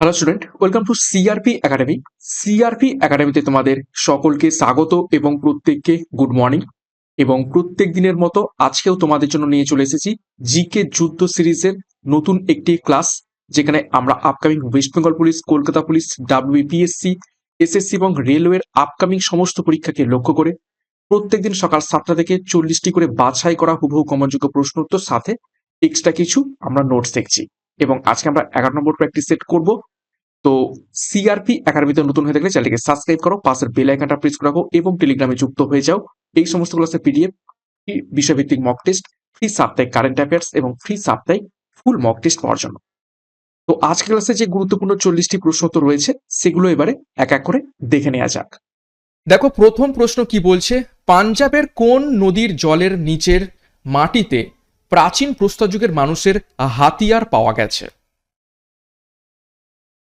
Hello student welcome to CRP academy CRP একাডেমিতে তোমাদের সকলকে স্বাগত এবং প্রত্যেককে গুড মর্নিং এবং প্রত্যেক দিনের মতো আজকেও তোমাদের জন্য নিয়ে চলে এসেছি জিকে যুদ্ধ সিরিজের নতুন একটি ক্লাস যেখানে আমরা upcoming West Bengal police Kolkata police WBPSC SSC এবং রেলওয়ের আপকামিং সমস্ত পরীক্ষাকে লক্ষ্য করে প্রত্যেকদিন সকাল সাতটা থেকে চল্লিশটি করে বাছাই করা হুবহু কমনযোগ্য প্রশ্ন উত্তর, সাথে এক্সট্রা কিছু আমরা নোটস দেখছি। এবং আজকে আমরা এগারো নম্বর প্র্যাকটিস সেট করব। তো সিআরপি একাডেমিতে নতুন হয়ে থাকলে চ্যানেলকে সাবস্ক্রাইব করো, পাশের বেল আইকনটা প্রেস রাখো এবং টেলিগ্রামে যুক্ত হয়ে যাও। এই সমস্ত ক্লাসের পিডিএফ বিষয়ভিত্তিক মক টেস্ট ফ্রি সাপ্তাহিক কারেন্ট অ্যাফেয়ার্স এবং ফ্রি সাপ্তাহিক ফুল মক টেস্ট পাওয়ার জন্য। তো আজকের ক্লাসে যে গুরুত্বপূর্ণ চল্লিশটি প্রশ্ন তো রয়েছে, সেগুলো এবারে এক এক করে দেখে নেওয়া যাক। দেখো, প্রথম প্রশ্ন কি বলছে? পাঞ্জাবের কোন নদীর জলের নিচের মাটিতে প্রাচীন প্রস্তর যুগের মানুষের হাতিয়ার পাওয়া গেছে।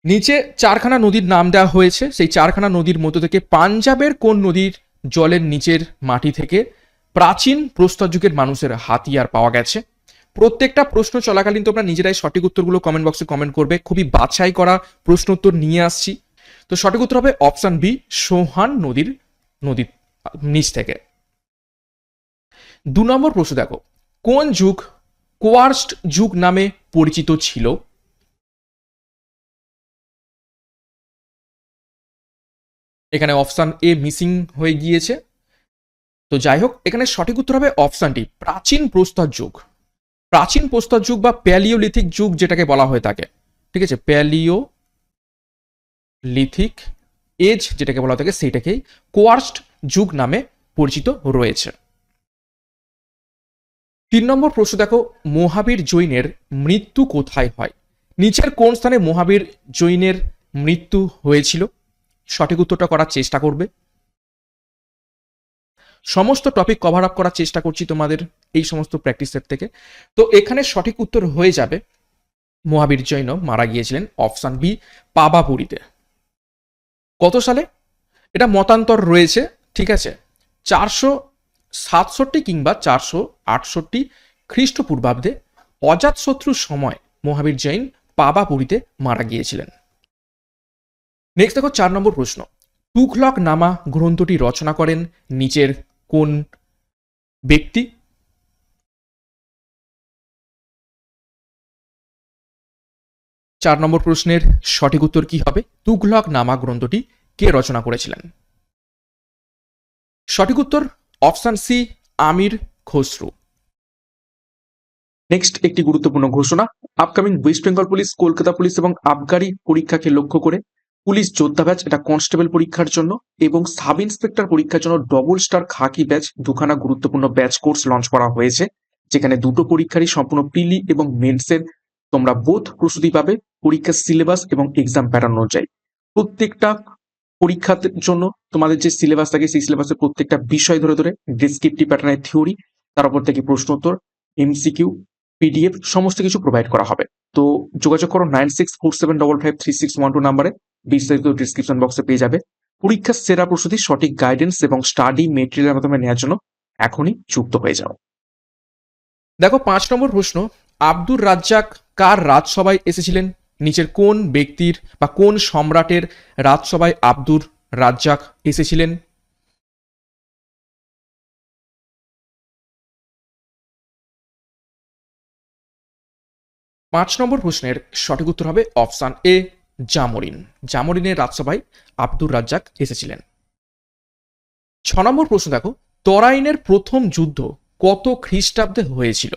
নিচে চারখানা নদীর নাম দেওয়া হয়েছে। সেই চারখানা নদীর মধ্য থেকে পাঞ্জাবের কোন নদীর জলের নিচের মাটি থেকে প্রাচীন প্রস্তর যুগের মানুষের হাতিয়ার পাওয়া গেছে? প্রত্যেকটা প্রশ্ন চলাকালীন তোমরা নিজেরাই সঠিক উত্তরগুলো কমেন্ট বক্সে কমেন্ট করবে। খুবই বাছাই করা প্রশ্ন উত্তর নিয়ে আসছি। তো সঠিক উত্তর হবে অপশন বি সোহান নদীর নদীর নিচ থেকে। দু নম্বর প্রশ্ন দেখো। কোন যুগ কোয়ার্স্ট যুগ নামে পরিচিত ছিল? এখানে অপশান এ মিসিং হয়ে গিয়েছে। তো যাই হোক, এখানে সঠিক উত্তর হবে অপশানটি, প্রাচীন প্রস্তর যুগ। প্রাচীন প্রস্তর যুগ বা প্যালিওলিথিক যুগ যেটাকে বলা হয়ে থাকে ঠিক আছে? প্যালিও লিথিক এজ যেটাকে বলা হয়ে থাকে সেটাকেই কোয়ার্স্ট যুগ নামে পরিচিত রয়েছে। তিন নম্বর প্রশ্ন দেখো, মহাবীর জৈনের মৃত্যু কোথায় হয়? নিচের কোন স্থানে মহাবীর জৈনের মৃত্যু হয়েছিল? সঠিক উত্তরটা করার চেষ্টা করবে। সমস্ত টপিক কভার আপ করার চেষ্টা করছি তোমাদের এই সমস্ত প্র্যাকটিসের থেকে। তো এখানে সঠিক উত্তর হয়ে যাবে, মহাবীর জৈন মারা গিয়েছিলেন অপশান বি পাবাপুরীতে। কত সালে? এটা মতান্তর রয়েছে, ঠিক আছে? চারশো সাতষট্টি কিংবা চারশো আটষট্টি খ্রিস্টপূর্বাব্দে অজাতশত্রুর সময় মহাবীর জৈন পাবাপুরীতে মারা গিয়েছিলেন। নেক্সট দেখো চার নম্বর প্রশ্ন। তুঘলক নামা গ্রন্থটি রচনা করেন নিচের কোন ব্যক্তি? চার নম্বর প্রশ্নের সঠিক উত্তর কি হবে? তুঘলক নামা গ্রন্থটি কে রচনা করেছিলেন? সঠিক উত্তর option C, Amir Khusrau. Next একটি গুরুত্বপূর্ণ ঘোষণা। Upcoming West Bengal police Kolkata police এবং আবগারি পরীক্ষাকে লক্ষ্য করে পুলিশ যোদ্ধা ব্যাচ এটা কনস্টেবল পরীক্ষার জন্য এবং সাব ইন্সপেক্টর পরীক্ষার জন্য ডবল স্টার খাকি ব্যাচ দুখানা গুরুত্বপূর্ণ ব্যাচ কোর্স লঞ্চ করা হয়েছে, যেখানে দুটো পরীক্ষারই সম্পূর্ণ প্রিলি এবং মেন্সের তোমরা বোধ প্রস্তুতি পাবে, পরীক্ষার সিলেবাস এবং এক্সাম প্যাটার্ন অনুযায়ী। প্রত্যেকটা পরীক্ষার জন্য তোমাদের যে সিলেবাস থাকে, সেই সিলেবাসের প্রত্যেকটা বিষয় ধরে ধরে ডিসক্রিপটিভ প্যাটার্নের থিওরি তার উপর থেকে প্রশ্ন উত্তর এমসিকিউ পিডিএফ সমস্ত কিছু প্রোভাইড করা হবে। তো যোগাযোগ করো nine six four seven double five three six one two নাম্বারে, বিস্তারিত ডিসক্রিপশন বক্সে পেয়ে যাবে। পরীক্ষার সেরা প্রস্তুতি, সঠিক গাইডেন্স এবং স্টাডি মেটেরিয়ালের মাধ্যমে নেওয়ার জন্য এখনই যুক্ত হয়ে যাও। দেখো, পাঁচ নম্বর প্রশ্ন, আব্দুর রাজ্জাক কার রাজসভায় এসেছিলেন? নিচের কোন ব্যক্তির বা কোন সম্রাটের রাজসভায় আব্দুর রাজ্জাক এসেছিলেন? পাঁচ নম্বর প্রশ্নের সঠিক উত্তর হবে অপশান এ, জামরিন। জামরিনের রাজসভায় আব্দুর রাজ্জাক এসেছিলেন। ছ নম্বর প্রশ্ন দেখো, তরাইনের প্রথম যুদ্ধ কত খ্রিস্টাব্দে হয়েছিল?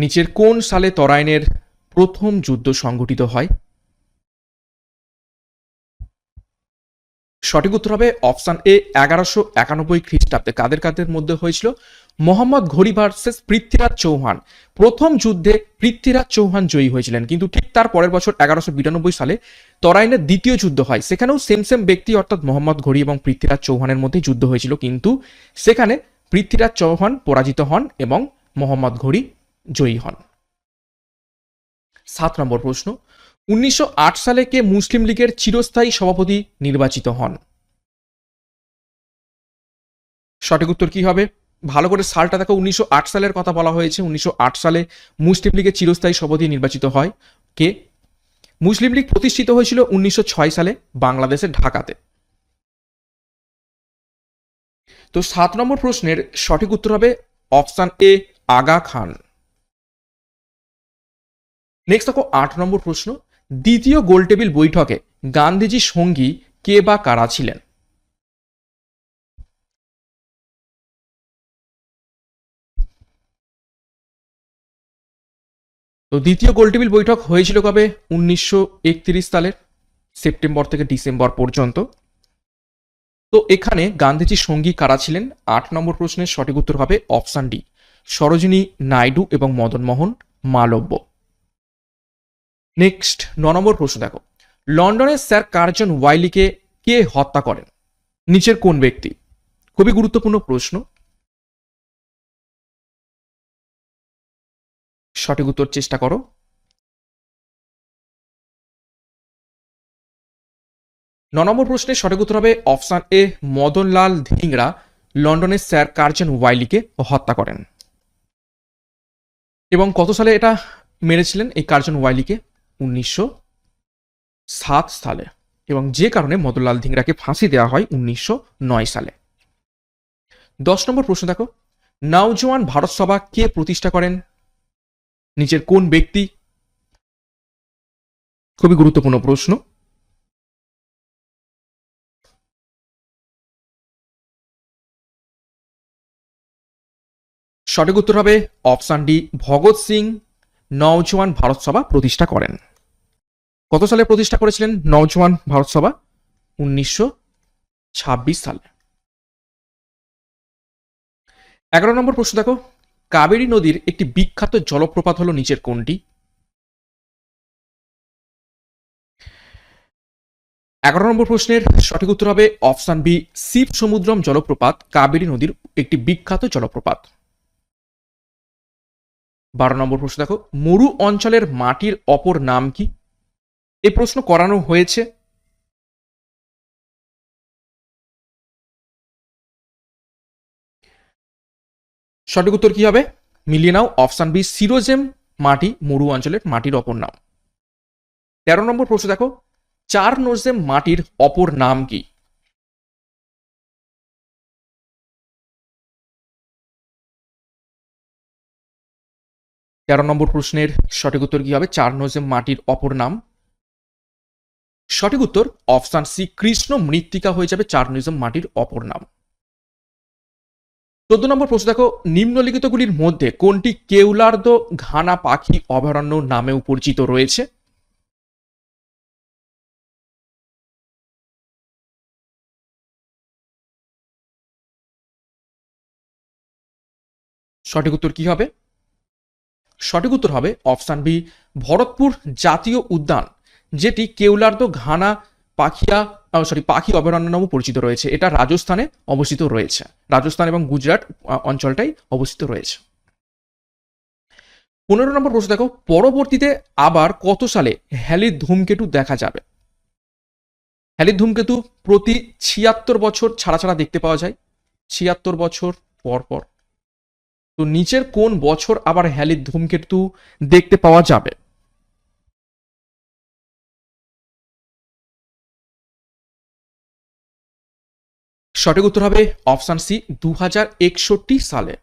নিচের কোন সালে তরাইনের প্রথম যুদ্ধ সংঘটিত হয়? সঠিক উত্তর হবে অপশান এ, এগারোশো একানব্বই খ্রিস্টাব্দে। কাদের কাদের মধ্যে হয়েছিল? মোহাম্মদ ঘড়ি ভার্সেস পৃথ্বীরাজ চৌহান। প্রথম যুদ্ধে পৃথ্বীরাজ চৌহান জয়ী হয়েছিলেন, কিন্তু ঠিক তার পরের বছর এগারোশো বিরানব্বই সালে তরাইনের দ্বিতীয় যুদ্ধ হয়। সেখানেও সেম সেম ব্যক্তি, অর্থাৎ মোহাম্মদ ঘড়ি এবং পৃথ্বীরাজ চৌহানের মধ্যে যুদ্ধ হয়েছিল, কিন্তু সেখানে পৃথ্বীরাজ চৌহান পরাজিত হন এবং মোহাম্মদ ঘড়ি জয়ী হন। সাত নম্বর প্রশ্ন, উনিশশো আট সালে কে মুসলিম লীগের চিরস্থায়ী সভাপতি নির্বাচিত হন? সঠিক উত্তর কি হবে? ভালো করে সালটা দেখো, উনিশশো আট সালের কথা বলা হয়েছে, উনিশশো আট সালে মুসলিম লীগের চিরস্থায়ী সভাপতি নির্বাচিত হয় কে? মুসলিম লীগ প্রতিষ্ঠিত হয়েছিল উনিশশো ছয় সালে বাংলাদেশের ঢাকাতে। তো সাত নম্বর প্রশ্নের সঠিক উত্তর হবে option A, Aga Khan. Next দেখো, আট নম্বর প্রশ্ন। দ্বিতীয় গোলটেবিল বৈঠকে গান্ধীজি সঙ্গী কে বা কারা ছিলেন? তো দ্বিতীয় গোলটেবিল বৈঠক হয়েছিল কবে? উনিশশো একত্রিশ সালের সেপ্টেম্বর থেকে ডিসেম্বর পর্যন্ত। তো এখানে গান্ধীজির সঙ্গী কারা ছিলেন? আট নম্বর প্রশ্নের সঠিক উত্তর হবে অপশান ডি। সরোজিনী নাইডু এবং মদনমোহন মালব্য। নেক্সট ন নম্বর প্রশ্ন দেখো। লন্ডনের স্যার কার্জন ওয়াইলিকে কে হত্যা করেন? নিচের কোন ব্যক্তি? খুবই গুরুত্বপূর্ণ প্রশ্ন। সঠিক উত্তর চেষ্টা করো। ন নম্বর প্রশ্নের সঠিক উত্তর হবে অপশান এ, মদনলাল ধিংরা, লন্ডনের স্যার কার্জন ওয়াইলিকে হত্যা করেন। এবং কত সালে এটা মেরেছিলেন এই কার্জন ওয়াইলিকে? উনিশশো সাত সালে এবং যে কারণে মদনলাল ধিংরাকে ফাঁসি দেওয়া হয় উনিশশো নয় সালে। দশ নম্বর প্রশ্ন দেখো, নওজোয়ান ভারত সভা কে প্রতিষ্ঠা করেন? নিচের কোন ব্যক্তি? খুবই গুরুত্বপূর্ণ প্রশ্ন। সঠিক উত্তর হবে অপশান ডি, ভগৎ সিং, নওজোয়ান ভারত সভা প্রতিষ্ঠা করেন। কত সালে প্রতিষ্ঠা করেছিলেন নওজোয়ান ভারত সভা? উনিশশো ছাব্বিশ সালে। এগারো নম্বর প্রশ্ন দেখো। কাবেরী নদীর একটি বিখ্যাত জলপ্রপাত হলো নিচের কোনটি? এগারো নম্বর প্রশ্নের সঠিক উত্তর হবে অপশান বি শিব সমুদ্রম জলপ্রপাত, কাবেরী নদীর একটি বিখ্যাত জলপ্রপাত। বারো নম্বর প্রশ্ন দেখো। মরু অঞ্চলের মাটির অপর নাম কি? এই প্রশ্ন করানো হয়েছে। সঠিক উত্তর কি হবে? মিলিয়ে নাও অপশান বি, সিরোজেম মাটি, মরু অঞ্চলের মাটির অপর নাম। তেরো নম্বর প্রশ্ন দেখো চার নোজেম মাটির অপর নাম কি? তেরো নম্বর প্রশ্নের সঠিক উত্তর কি হবে? চার নোজেম মাটির অপর নাম। সঠিক উত্তর অপশান সি, কৃষ্ণ মৃত্তিকা হয়ে যাবে চার্নিজম মাটির অপর নাম। চোদ্দ নম্বর প্রশ্ন দেখো, নিম্নলিখিতগুলির মধ্যে কোনটি কেউলার্দ ঘানা পাখি অভয়ারণ্য নামেও পরিচিত রয়েছে? সঠিক উত্তর কি হবে? সঠিক উত্তর হবে অপশান বি, ভরতপুর জাতীয় উদ্যান। যেটি কেউলার্দ ঘানা পাখিয়া সরি পাখি অভয়ারণ্য নামে পরিচিত রয়েছে। এটা রাজস্থানে অবস্থিত রয়েছে। রাজস্থান এবং গুজরাট অঞ্চলটাই অবস্থিত রয়েছে। পনেরো নম্বর প্রশ্ন দেখো, পরবর্তীতে আবার কত সালে হ্যালির ধূমকেতু দেখা যাবে? হ্যালির ধূমকেতু প্রতি ছিয়াত্তর বছর ছাড়া ছাড়া দেখতে পাওয়া যায়। ছিয়াত্তর বছর পর পর। তো নিচের কোন বছর আবার হ্যালির ধূমকেতু দেখতে পাওয়া যাবে? সঠিক উত্তর হবে অপশান সি দু হাজার একষট্টি সালে।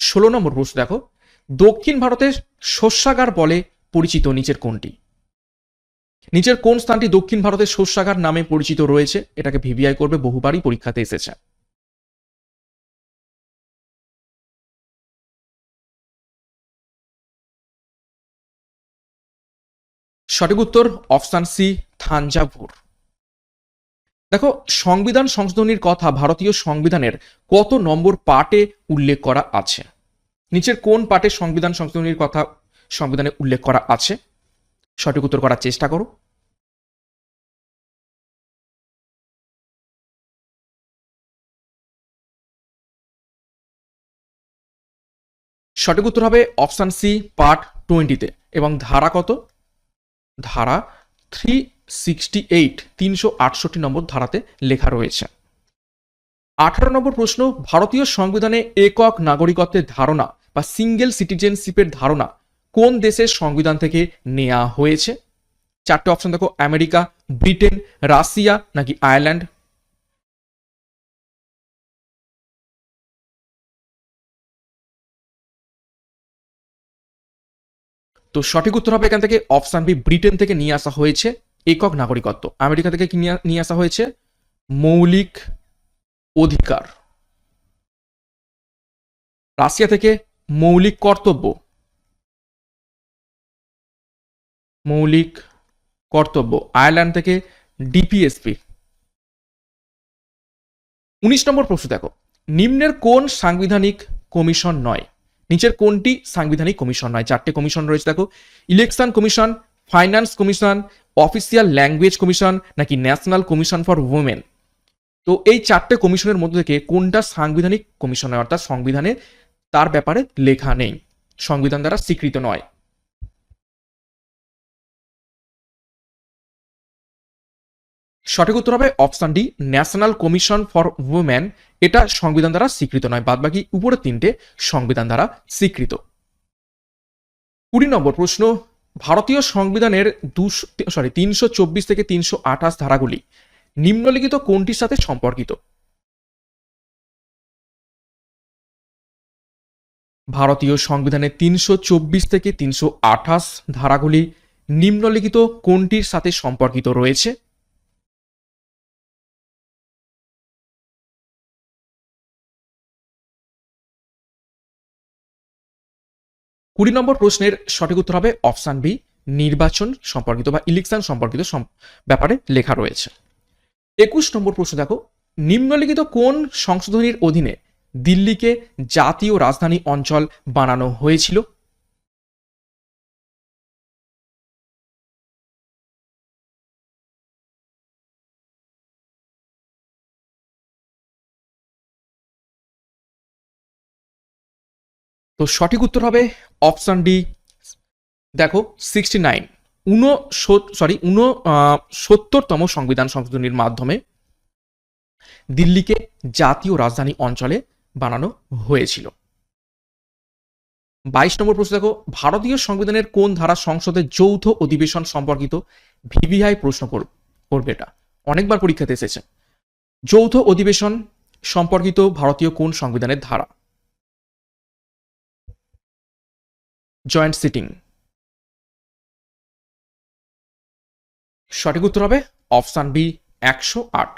ষোলো নম্বর প্রশ্ন দেখো। দক্ষিণ ভারতের শস্যাগার বলে পরিচিত নিচের কোনটি? নিচের কোন স্থানটি দক্ষিণ ভারতের শস্যাগার নামে পরিচিত রয়েছে? এটাকে ভিভিআই করবে, বহুবারই পরীক্ষাতে এসেছে। সঠিক উত্তর অপশান সি, থাঞ্জাভুর। দেখো, সংবিধান সংশোধনীর কথা ভারতীয় সংবিধানের কত নম্বর পার্টে উল্লেখ করা আছে? নিচের কোন পার্টে সংবিধান সংশোধনীর কথা সংবিধানে উল্লেখ করা আছে? সঠিক উত্তর করার চেষ্টা করো। সঠিক উত্তর হবে অপশান সি, পার্ট টোয়েন্টিতে। এবং ধারা কত? ধারা থ্রি সিক্সটি এইট তিনশো আটষট্টি নম্বর ধারাতে লেখা রয়েছে। আঠারো নম্বর প্রশ্ন, ভারতীয় সংবিধানে একক নাগরিকত্বের ধারণা বা সিঙ্গেল সিটিজেনশিপের ধারণা কোন দেশের সংবিধান থেকে নেওয়া হয়েছে? চারটে অপশন দেখো, আমেরিকা, ব্রিটেন, রাশিয়া নাকি আয়ারল্যান্ড? তো সঠিক উত্তর হবে এখান থেকে অপশন বি ব্রিটেন থেকে নিয়ে আসা হয়েছে। একক নাগরিকত্ব। আমেরিকা থেকে কি নিয়ে- আসা হয়েছে? মৌলিক অধিকার। রাশিয়া থেকে মৌলিক কর্তব্য। মৌলিক কর্তব্য। আয়ারল্যান্ড থেকে ডিপিএসপি। উনিশ নম্বর প্রশ্ন দেখো। নিম্নের কোন সাংবিধানিক কমিশন নয়? নিচের কোনটি সাংবিধানিক কমিশন নয়? চারটে কমিশন রয়েছে দেখো। Election commission, finance commission official language commission নাকি ন্যাশনাল কমিশন ফর উমেন তো এই চারটে কমিশনের মধ্যে থেকে কোনটা সাংবিধানিক কমিশন নয় অর্থাৎ সংবিধানে তার ব্যাপারে লেখা নেই। সংবিধান দ্বারা স্বীকৃত নয়। সঠিক উত্তর হবে option D national commission for women এটা সংবিধান দ্বারা স্বীকৃত নয়। বাদবাকি উপরে তিনটে সংবিধান দ্বারা স্বীকৃত। কুড়ি নম্বর প্রশ্ন ভারতীয় সংবিধানের দুশো সরি তিনশো চব্বিশ থেকে তিনশো আঠাশ ধারাগুলি নিম্নলিখিত কোনটির সাথে সম্পর্কিত? ভারতীয় সংবিধানের তিনশো চব্বিশ থেকে তিনশো আঠাশ ধারাগুলি নিম্নলিখিত কোনটির সাথে সম্পর্কিত রয়েছে? কুড়ি নম্বর প্রশ্নের সঠিক উত্তর হবে অপশান বি, নির্বাচন সম্পর্কিত বা ইলেকশন সম্পর্কিত ব্যাপারে লেখা রয়েছে। একুশ নম্বর প্রশ্ন দেখো, নিম্নলিখিত কোন সংশোধনীর অধীনে দিল্লিকে জাতীয় রাজধানী অঞ্চল বানানো হয়েছিল? তো সঠিক উত্তর হবে অপশন ডি। দেখো সিক্সটি নাইন উন সরি উন সত্তরতম সংবিধান সংশোধনীর মাধ্যমে দিল্লিকে জাতীয় রাজধানী অঞ্চলে বানানো হয়েছিল। বাইশ নম্বর প্রশ্ন দেখো, ভারতীয় সংবিধানের কোন ধারা সংসদে যৌথ অধিবেশন সম্পর্কিত ভিভিআই প্রশ্ন কর- করবে এটা? অনেকবার পরীক্ষাতে এসেছে। যৌথ অধিবেশন সম্পর্কিত ভারতীয় কোন সংবিধানের ধারা? জয়েন্ট সিটিং সঠিক উত্তর হবে অপশান বি একশো আট।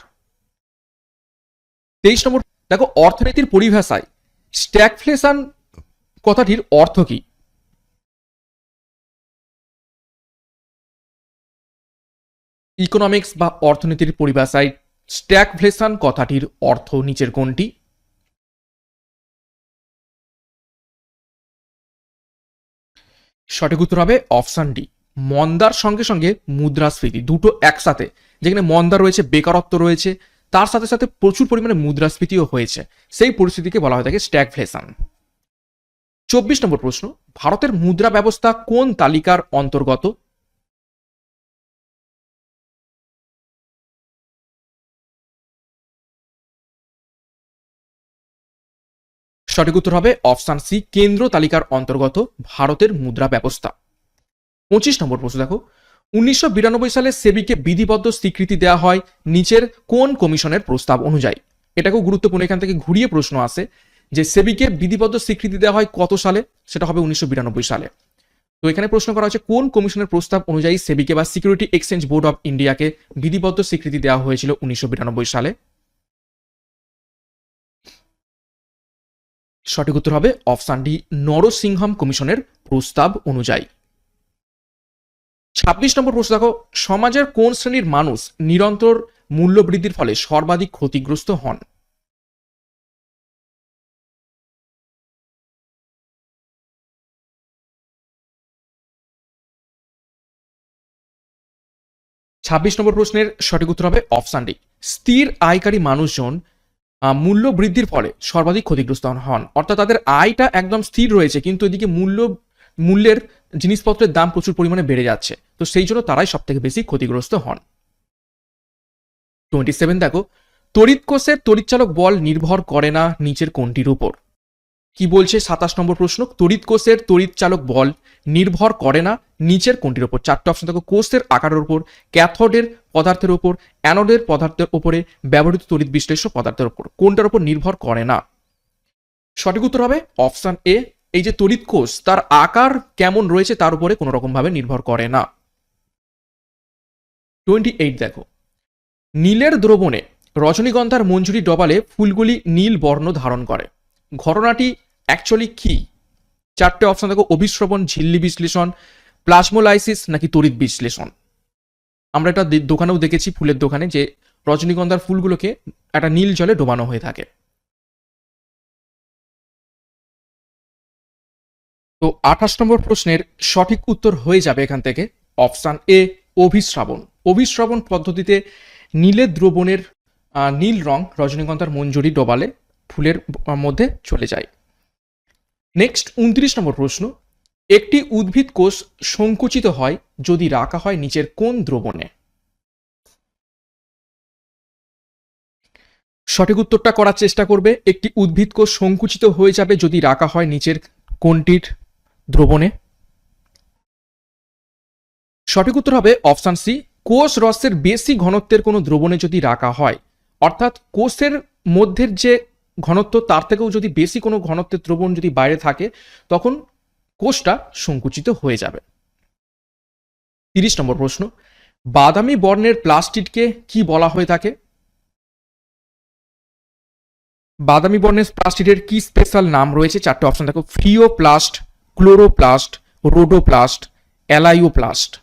তেইশ নম্বর, দেখো অর্থনীতির পরিভাষায় স্ট্যাগফ্লেশন কথাটির অর্থ কি? ইকোনমিক্স বা অর্থনীতির পরিভাষায় স্ট্যাগফ্লেশন কথাটির অর্থ নিচের কোনটি? সঠিক উত্তর হবে অপশান ডি মন্দার সঙ্গে সঙ্গে মুদ্রাস্ফীতি, দুটো একসাথে। যেখানে মন্দা রয়েছে, বেকারত্ব রয়েছে, তার সাথে সাথে প্রচুর পরিমাণে মুদ্রাস্ফীতিও হয়েছে। সেই পরিস্থিতিকে বলা হয়ে থাকে স্ট্যাগফ্লেশন চব্বিশ নম্বর প্রশ্ন, ভারতের মুদ্রা ব্যবস্থা কোন তালিকার অন্তর্গত? সঠিক উত্তর হবে অপশান সি, কেন্দ্র তালিকার অন্তর্গত ভারতের মুদ্রা ব্যবস্থা। পঁচিশ নম্বর প্রশ্ন দেখো। উনিশশো বিরানব্বই সালে সেবিকে বিধিবদ্ধ স্বীকৃতি দেওয়া হয় নিচের কোন কমিশনের প্রস্তাব অনুযায়ী? এটাকেও গুরুত্বপূর্ণ, এখান থেকে ঘুরিয়ে প্রশ্ন আসে যে সেবিকে বিধিবদ্ধ স্বীকৃতি দেওয়া হয় কত সালে? সেটা হবে উনিশশো বিরানব্বই সালে। তো এখানে প্রশ্ন করা হচ্ছে, কোন কমিশনের প্রস্তাব অনুযায়ী সেবিকে বা সিকিউরিটি এক্সচেঞ্জ বোর্ড অফ ইন্ডিয়াকে বিধিবদ্ধ স্বীকৃতি দেওয়া হয়েছিল উনিশশো বিরানব্বই সালে? সঠিক উত্তর হবে অপশান ডি, নরসিংহম কমিশনের প্রস্তাব অনুযায়ী। ছাব্বিশ নম্বর প্রশ্ন দেখো, সমাজের কোন শ্রেণির মানুষ নিরন্তর মূল্য বৃদ্ধির ফলে সর্বাধিক ক্ষতিগ্রস্ত হন? ছাব্বিশ নম্বর প্রশ্নের সঠিক উত্তর হবে অপশান ডি, স্থির আয়কারী মানুষজন মূল্য বৃদ্ধির ফলে সর্বাধিক ক্ষতিগ্রস্ত হন। অর্থাৎ তাদের আয়টা একদম স্থির রয়েছে, কিন্তু এদিকে মূল্য, মূল্যের জিনিসপত্রের দাম প্রচুর পরিমাণে বেড়ে যাচ্ছে। তো সেই জন্য তারাই সব থেকে বেশি ক্ষতিগ্রস্ত হন। টোয়েন্টি সেভেন দেখো, তড়িৎ কোষের তড়িৎচালক বল নির্ভর করে না নিচের কোনটির উপর। কি বলছে সাতাশ নম্বর প্রশ্ন? তড়িৎ কোষের তড়িৎচালক বল নির্ভর করে না নিচের কোনটির উপর চারটে অপশন দেখো, কোষের আকারের উপর ক্যাথোডের পদার্থের উপর অ্যানোডের পদার্থের উপরে ব্যবহৃত তড়িৎ বিশ্লেষ্য পদার্থের উপর কোনটার উপর নির্ভর করে না। সঠিক উত্তর হবে অপশন এ। এই যে তড়িৎ কোষ, তার আকার কেমন রয়েছে তার উপরে কোনো রকম ভাবে নির্ভর করে না। টোয়েন্টি এইট দেখো। নীলের দ্রবণে রজনীগন্ধার মঞ্জুরি ডবালে ফুলগুলি নীল বর্ণ ধারণ করে। ঘটনাটি অ্যাকচুয়ালি কি? চারটে অপশন দেখো অভিশ্রবণ ঝিল্লি বিশ্লেষণ প্লাজমোলাইসিস নাকি তড়িৎ বিশ্লেষণ। আমরা দে- দোকানেও দেখেছি, ফুলের দোকানে, যে রজনীগন্ধার ফুলগুলোকে একটা নীল জলে ডোবানো হয়ে থাকে। তো আঠাশ নম্বর প্রশ্নের সঠিক উত্তর হয়ে যাবে এখান থেকে অপশান এ অভিশ্রাবণ অভিশ্রাবণ পদ্ধতিতে নীলের দ্রবণের নীল রং রজনীগন্ধার মঞ্জুরি ডোবালে ফুলের মধ্যে চলে যায়। নেক্সট উনত্রিশ নম্বর প্রশ্ন। একটি উদ্ভিদ কোষ সংকুচিত হয় যদি রাখা হয় নিচের কোন দ্রবণে? সঠিক উত্তরটা করার চেষ্টা করবে। একটি উদ্ভিদ কোষ সংকুচিত হয়ে যাবে যদি রাখা হয় নিচের কোনটির দ্রবণে? সঠিক উত্তর হবে অপশান সি। কোষ রসের বেশি ঘনত্বের কোনো দ্রবণে যদি রাখা হয়, অর্থাৎ কোষের মধ্যের যে ঘনত্ব, তার থেকেও যদি বেশি কোনো ঘনত্বের দ্রবণ যদি বাইরে থাকে, তখন কোষটা সংকুচিত হয়ে যাবে। তিরিশ নম্বর প্রশ্ন, বাদামি বর্ণের প্লাস্টিককে কি বলা হয়ে থাকে? বাদামি বর্ণের প্লাস্টিকের কি স্পেশাল নাম রয়েছে? চারটে অপশন দেখো ফ্রিওপ্লাস্ট ক্লোরোপ্লাস্ট, রোডোপ্লাস্ট, অ্যালাইওপ্লাস্ট।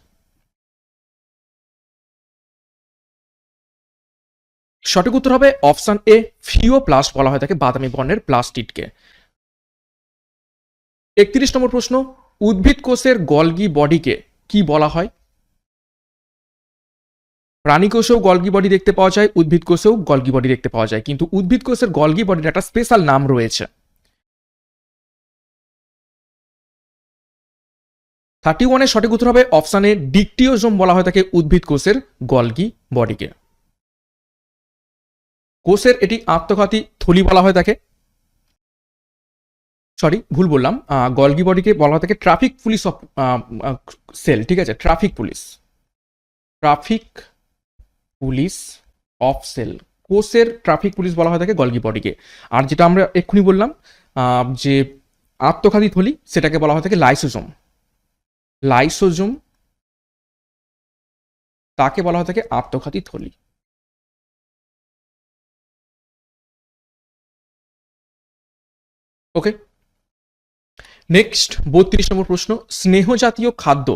সঠিক উত্তর হবে অপশন এ ফিওপ্লাস্ট বলা হয় থাকে বাদামি বর্ণের প্লাস্টিককে একত্রিশ নম্বর প্রশ্ন, উদ্ভিদ কোষের গলগি বডিকে কি বলা হয়? প্রাণী কোষেও গলগি বডি দেখতে পাওয়া যায়, উদ্ভিদ কোষেও গলগি বডি দেখতে পাওয়া যায়, কিন্তু উদ্ভিদ কোষের গলগি বডির একটা স্পেশাল নাম রয়েছে। থার্টি ওয়ানের সঠিক উত্তর হবে অপশানে ডিকটিওজোম বলা হয় থাকে উদ্ভিদ কোষের গলগি বডিকে। কোষের এটি আত্মঘাতী থলি বলা হয় তাকে। সরি ভুল বললাম। গলগি বডিকে বলা হয় থাকে ট্রাফিক পুলিশ অফ সেল, ঠিক আছে? Traffic police. Traffic police of cell. কোষের ট্রাফিক পুলিশ বলা হয় থাকে গলগি বডিকে। আর যেটা আমরা এক্ষুনি বললাম যে আত্মঘাতী থলি, সেটাকে বলা হয় থাকে লাইসোজোম। লাইসোজোম, তাকে বলা হয় থাকে আত্মঘাতী থলি। ওকে নেক্সট বত্রিশ নম্বর প্রশ্ন, স্নেহ জাতীয় খাদ্য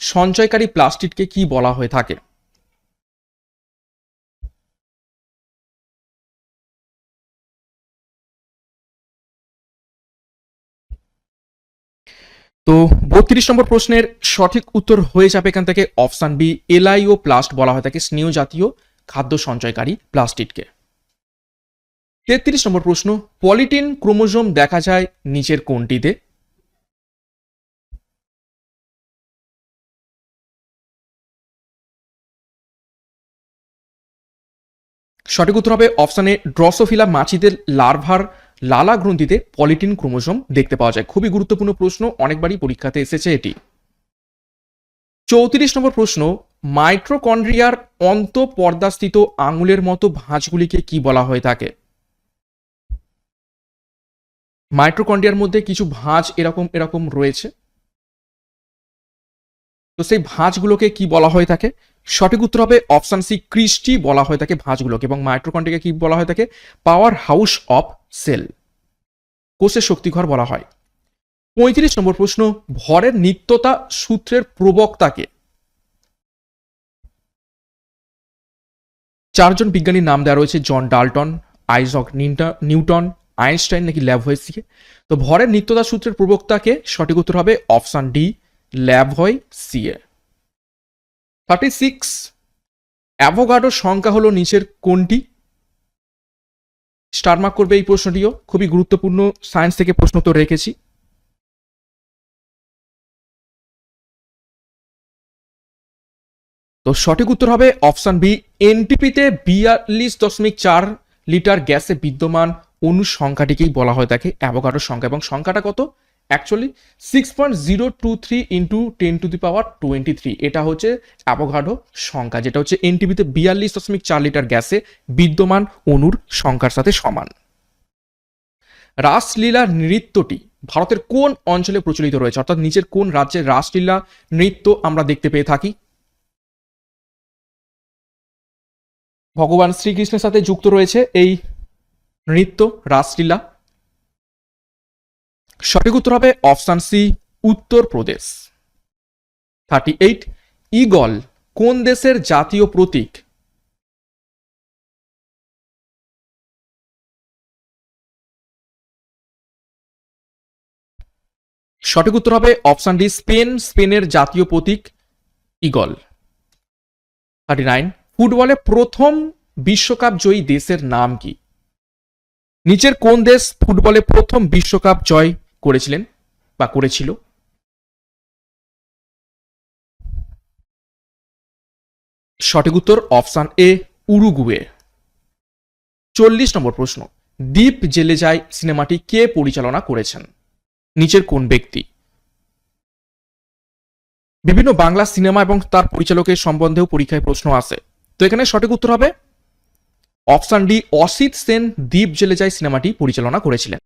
সঞ্চয়কারী প্লাস্টিককে কি বলা হয়ে থাকে? তো বত্রিশ নম্বর প্রশ্নের সঠিক উত্তর হয়ে যাবে এখান থেকে অপশান বি, এলআইও প্লাস্ট বলা হয় থাকে স্নেহ জাতীয় খাদ্য সঞ্চয়কারী প্লাস্টিককে তেত্রিশ নম্বর প্রশ্ন, পলিটিন ক্রোমোজোম দেখা যায় নিচের কোনটিতে? সঠিক উত্তর হবে অপশানে ড্রসোফিলা মাছিদের লার্ভার লালা গ্রন্থিতে পলিটিন ক্রোমোজোম দেখতে পাওয়া যায়। খুবই গুরুত্বপূর্ণ প্রশ্ন, অনেকবারই পরীক্ষাতে এসেছে এটি। চৌত্রিশ নম্বর প্রশ্ন মাইট্রোকন্ড্রিয়ার অন্তঃপর্দাস্থিত আঙুলের মতো ভাঁজগুলিকে কি বলা হয়ে থাকে? মাইট্রোকন্ড্রিয়ার মধ্যে কিছু ভাঁজ এরকম এরকম রয়েছে। তো সেই ভাঁজগুলোকে কি বলা হয়ে থাকে? সঠিক উত্তর হবে অপশন সি, ক্রিস্টি বলা হয়ে থাকে ভাঁজগুলোকে এবং মাইট্রোকন্ড্রিয়াকে কি বলা হয়ে থাকে? Power house of cell. কোষের শক্তিঘর বলা হয়। পঁয়ত্রিশ নম্বর প্রশ্ন, ভরের নিত্যতা সূত্রের প্রবক্তাকে। চারজন বিজ্ঞানীর নাম দেওয়া রয়েছে, জন ডাল্টন, আইজক নিউটা- নিউটন আইনস্টাইন নাকি ল্যাভয়েসিকে তো ভরের নিত্যতা সূত্রের প্রবক্তাকে সঠিক উত্তর হবে option D Lavoisier thirty six অ্যাভোগাডোর সংখ্যা হলো নিচের কোনটি? স্টার মার্ক করবে এই প্রশ্নটিও, খুবই গুরুত্বপূর্ণ সায়েন্স থেকে প্রশ্ন তো রেখেছি। তো সঠিক উত্তর হবে অপশান বি, এনটিপিতে বিয়াল্লিশ দশমিক চার লিটার গ্যাসে বিদ্যমান অণুর সংখ্যাটিকেই বলা হয় থাকে অ্যাভোগাড্রো সংখ্যা। এবং সংখ্যাটা কত? Actually six point zero two three into ten to the power twenty three এটা হচ্ছে অ্যাভোগাড্রো সংখ্যা, যেটা হচ্ছে এনটিভিতে বিয়াল্লিশ দশমিক চার লিটার গ্যাসে বিদ্যমান অণুর সংখ্যার সাথে সমান। রাসলীলা নৃত্যটি ভারতের কোন অঞ্চলে প্রচলিত রয়েছে? অর্থাৎ নিচের কোন রাজ্যের রাসলীলা নৃত্য আমরা দেখতে পেয়ে থাকি? ভগবান শ্রীকৃষ্ণের সাথে যুক্ত রয়েছে এই নৃত্য, রাসলীলা। সঠিক উত্তর হবে option C Uttar Pradesh thirty eight eagle কোন দেশের জাতীয় প্রতীক? সঠিক উত্তর হবে অপশান ডি, স্পেন। স্পেনের জাতীয় প্রতীক ইগল থার্টি নাইন, ফুটবলে প্রথম বিশ্বকাপ জয়ী দেশের নাম কি? নিচের কোন দেশ ফুটবলে প্রথম বিশ্বকাপ জয় করেছিলেন বা করেছিল? সঠিক উত্তর অপশান এ, উরুগুয়ে। চল্লিশ নম্বর প্রশ্ন, দ্বীপ জেলে যায় সিনেমাটি কে পরিচালনা করেছেন? নিচের কোন ব্যক্তি? বিভিন্ন বাংলা সিনেমা এবং তার পরিচালকের সম্বন্ধেও পরীক্ষায় প্রশ্ন আসে তো এখানে সঠিক উত্তর হবে অপশান ডি, অসিত সেন দ্বীপ জেলে যায় সিনেমাটি পরিচালনা করেছিলেন।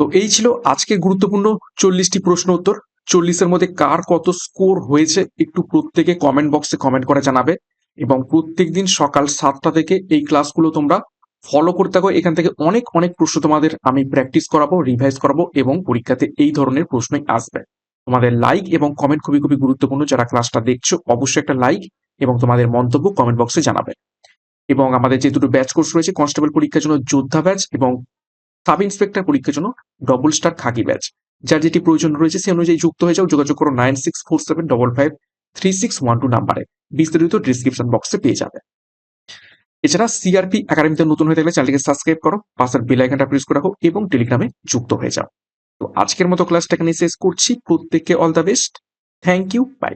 তো এই ছিল আজকে গুরুত্বপূর্ণ চল্লিশটি প্রশ্ন উত্তর। চল্লিশের মধ্যে কার কত স্কোর হয়েছে একটু প্রত্যেকে কমেন্ট বক্সে কমেন্ট করে জানাবে। এবং প্রত্যেকদিন সকাল সাতটা থেকে এই ক্লাসগুলো তোমরা ফলো করতে থাকো। এখান থেকে অনেক অনেক প্রশ্ন তোমাদের আমি প্র্যাকটিস করাবো রিভাইজ করাবো এবং পরীক্ষাতে এই ধরনের প্রশ্নই আসবে। তোমাদের লাইক এবং কমেন্ট খুবই খুবই গুরুত্বপূর্ণ। যারা ক্লাসটা দেখছ, অবশ্যই একটা লাইক এবং তোমাদের মন্তব্য কমেন্ট বক্সে জানাবে। এবং আমাদের যে দুটো ব্যাচ কোর্স রয়েছে কনস্টেবল পরীক্ষার জন্য যোদ্ধা ব্যাচ এবং সাব ইন্সপেক্টর পরীক্ষার জন্য ডবল স্টার খাকি ব্যাচ যার যেটি প্রয়োজন রয়েছে সে অনুযায়ী যুক্ত হয়ে যাও, যোগাযোগ করো nine six four seven double five three six one two নাম্বারে বিস্তারিত ডিসক্রিপশন বক্সে পেয়ে যাবে। এছাড়া সিআরপি একাডেমিতে নতুন হয়ে থাকলে চ্যানেলকে সাবস্ক্রাইব করো পাশের বেল আইকনটা প্রেস করে রাখো এবং টেলিগ্রামে যুক্ত হয়ে যাও। তো আজকের মতো ক্লাসটা এখানে শেষ করছি। প্রত্যেককে all the best thank you bye